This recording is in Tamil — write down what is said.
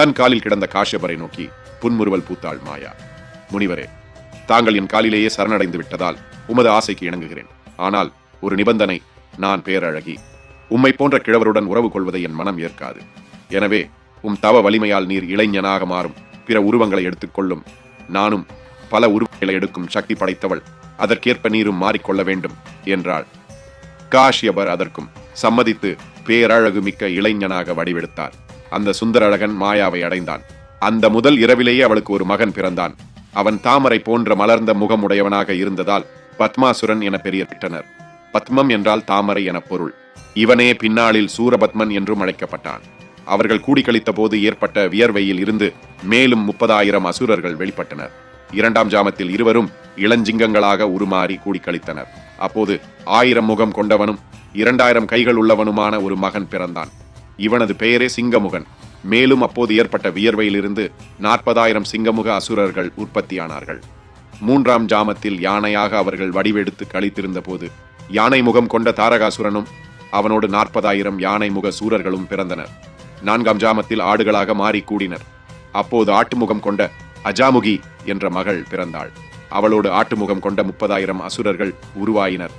தன் காலில் கிடந்த காஷ்யபரை நோக்கி புன்முறுவல் பூத்தாள் மாயா. முனிவரே தாங்கள் என் காலிலேயே சரணடைந்து விட்டதால் உமது ஆசைக்கு இணங்குகிறேன். ஆனால் ஒரு நிபந்தனை நான் பேரழகி உம்மை போன்ற கிழவருடன் உறவு கொள்வதை என் மனம் ஏற்காது. எனவே உம் தவ வலிமையால் நீர் இளைஞனாக மாறும். பிற உருவங்களை எடுத்துக்கொள்ளும் நானும் பல உருவங்களை எடுக்கும் சக்தி படைத்தவள். அதற்கேற்ப நீரும் மாறிக்கொள்ள வேண்டும் என்றாள். காஷ்யபர் அதற்கும் சம்மதித்து பேரழகு மிக்க இளைஞனாக வடிவெடுத்தார். அந்த சுந்தர அழகன் மாயாவை அடைந்தான். அந்த முதல் இரவிலேயே அவளுக்கு ஒரு மகன் பிறந்தான். அவன் தாமரை போன்ற மலர்ந்த முகமுடையவனாக இருந்ததால் பத்மாசுரன் என பெரிய திட்டனர் பத்மம் என்றால் தாமரை என பொருள். இவனே பின்னாளில் சூரபத்மன் என்றும் அழைக்கப்பட்டான். அவர்கள் கூடி கழித்த போது ஏற்பட்ட வியர்வையில் இருந்து மேலும் முப்பதாயிரம் அசுரர்கள் வெளிப்பட்டனர். இரண்டாம் ஜாமத்தில் இருவரும் இளஞ்சிங்கங்களாக உருமாறி கூடி கழித்தனர் அப்போது ஆயிரம் முகம் கொண்டவனும் இரண்டாயிரம் கைகள் உள்ளவனுமான ஒரு மகன் பிறந்தான். இவனது பெயரே சிங்கமுகன். மேலும் அப்போது ஏற்பட்ட வியர்வையிலிருந்து நாற்பதாயிரம் சிங்கமுக அசுரர்கள் உற்பத்தியானார்கள். மூன்றாம் ஜாமத்தில் யானையாக அவர்கள் வடிவெடுத்து கழித்திருந்த போது யானை முகம் கொண்ட தாரகாசுரனும் அவனோடு நாற்பதாயிரம் யானை முக சூரர்களும் பிறந்தனர். நான்காம் ஜாமத்தில் ஆடுகளாக மாறி கூடினர். அப்போது ஆட்டுமுகம் கொண்ட அஜாமுகி என்ற மகள் பிறந்தாள். அவளோடு ஆட்டுமுகம் கொண்ட முப்பதாயிரம் அசுரர்கள் உருவாயினர்.